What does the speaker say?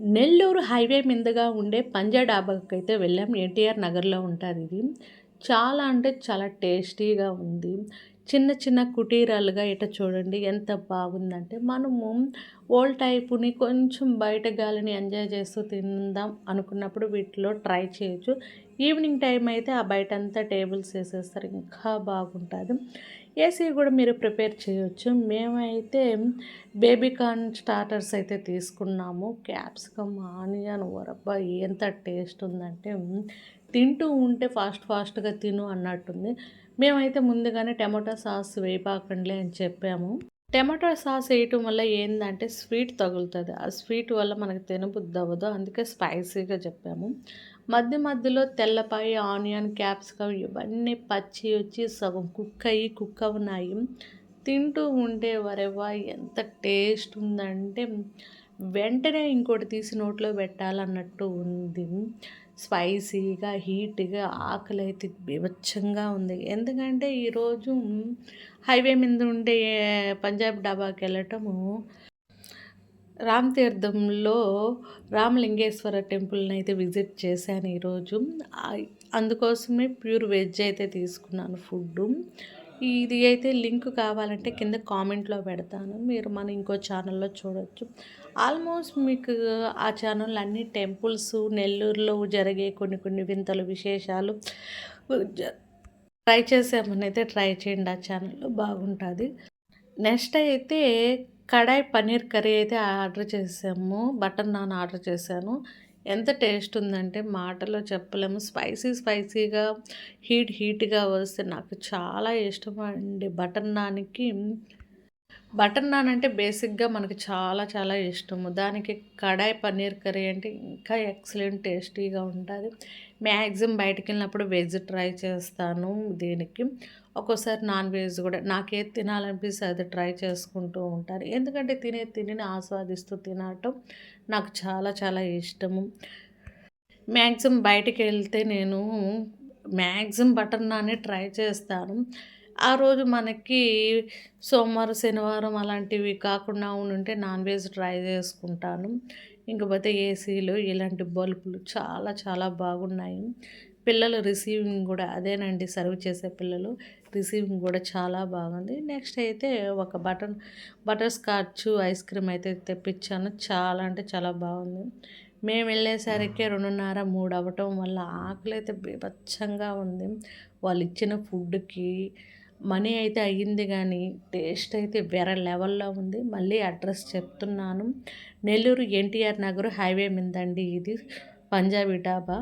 Nellore highway మీదుగా ఉండే పంజా డాబాకి అయితే వెళ్ళాం. ఎన్టీఆర్ నగర్లో ఉంటుంది ఇది. చాలా అంటే చాలా టేస్టీగా ఉంది. చిన్న చిన్న కుటీరాలుగా ఇట చూడండి ఎంత బాగుందంటే మనము ఓల్డ్ టైపుని కొంచెం బయట గాలిని ఎంజాయ్ చేస్తూ తిందాం అనుకున్నప్పుడు వీటిలో ట్రై చేయొచ్చు. ఈవినింగ్ టైం అయితే ఆ బయట అంతా టేబుల్స్ వేసేస్తారు ఇంకా బాగుంటుంది. ఏసీ కూడా మీరు ప్రిపేర్ చేయొచ్చు. మేమైతే బేబీకార్న్ స్టార్టర్స్ అయితే తీసుకున్నాము. క్యాప్సికమ్ ఆనియన్ వరబ్బా ఎంత టేస్ట్ ఉందంటే తింటూ ఉంటే ఫాస్ట్ ఫాస్ట్గా తిను అన్నట్టుంది. మేమైతే ముందుగానే టమాటా సాస్ వేపాకండి అని చెప్పాము. టమాటా సాస్ వేయటం వల్ల ఏంటంటే స్వీట్ తగులుతుంది. ఆ స్వీట్ వల్ల మనకు తినబుద్ధి అవ్వదు. అందుకే స్పైసీగా చెప్పాము. మధ్య మధ్యలో తెల్లపాయి ఆనియన్ క్యాప్సికమ్ ఇవన్నీ పచ్చి వచ్చి సగం కుక్ అయ్యి కుక్ అవునాయి. తింటూ ఉంటే వరేవా ఎంత టేస్ట్ ఉందంటే వెంటనే ఇంకోటి తీసి నోట్లో పెట్టాలన్నట్టు ఉంది. స్పైసీగా హీట్గా ఆకలి అయితే బీభత్సంగా ఉంది. ఎందుకంటే ఈరోజు హైవే మీద ఉండే పంజాబ్ డాబాకి వెళ్ళటము రామ్ తీర్థంలో రామలింగేశ్వర టెంపుల్ని అయితే విజిట్ చేశాను ఈరోజు అందుకోసమే ప్యూర్ వెజ్ అయితే తీసుకున్నాను ఫుడ్ ఇది అయితే లింక్ కావాలంటే కింద కామెంట్లో పెడతాను. మీరు మన ఇంకో ఛానల్లో చూడొచ్చు. ఆల్మోస్ట్ మీకు ఆ ఛానల్ అన్ని టెంపుల్స్ నెల్లూరులో జరిగే కొన్ని కొన్ని వింతలు విశేషాలు ట్రై చేసామని అయితే ట్రై చేయండి. ఆ ఛానల్లో బాగుంటుంది. నెక్స్ట్ అయితే కడాయి పన్నీర్ కర్రీ అయితే ఆర్డర్ చేసాము. బటర్ నాన్ ఆర్డర్ చేశాను. ఎంత టేస్ట్ ఉందంటే మాటలో చెప్పలేము. స్పైసీ స్పైసీగా హీట్ హీట్గా వస్తే నాకు చాలా ఇష్టం అండి. బటర్ నాన్కి బటర్ నాన్ అంటే బేసిక్గా మనకు చాలా చాలా ఇష్టము. దానికి కడాయి పన్నీర్ కర్రీ అంటే ఇంకా ఎక్సలెంట్ టేస్టీగా ఉంటుంది. మ్యాక్సిమం బయటకు వెళ్ళినప్పుడు వెజ్ ట్రై చేస్తాను దీనికి. ఒక్కోసారి నాన్ వెజ్ కూడా నాకేది తినాలనిపిస్తే అది ట్రై చేసుకుంటూ ఉంటాను. ఎందుకంటే తినే తిని ఆస్వాదిస్తూ తినటం నాకు చాలా చాలా ఇష్టము. మ్యాక్సిమం బయటికి వెళ్తే నేను మ్యాక్సిమం బటర్ నానే ట్రై చేస్తాను. ఆ రోజు మనకి సోమవారం శనివారం అలాంటివి కాకుండా ఉంటే నాన్ వెజ్ ట్రై చేసుకుంటాను. ఇంకపోతే ఏసీలు ఇలాంటి బల్బులు చాలా చాలా బాగున్నాయి. పిల్లలు రిసీవింగ్ కూడా అదేనండి సర్వ్ చేసే పిల్లలు రిసీవింగ్ కూడా చాలా బాగుంది. నెక్స్ట్ అయితే ఒక butter butterscotch ice cream అయితే తెప్పించాను. చాలా అంటే చాలా బాగుంది. మేము వెళ్ళేసరికి రెండున్నర మూడు అవ్వటం వల్ల ఆకలి అయితే బీభత్సంగా ఉంది. వాళ్ళు ఇచ్చిన ఫుడ్కి మనీ అయితే అయ్యింది కానీ టేస్ట్ అయితే వేరే లెవెల్లో ఉంది. మళ్ళీ అడ్రస్ చెప్తున్నాను. నెల్లూరు ఎన్టీఆర్ నగర్ హైవే మీదండి ఇది పంజాబీ డాబా.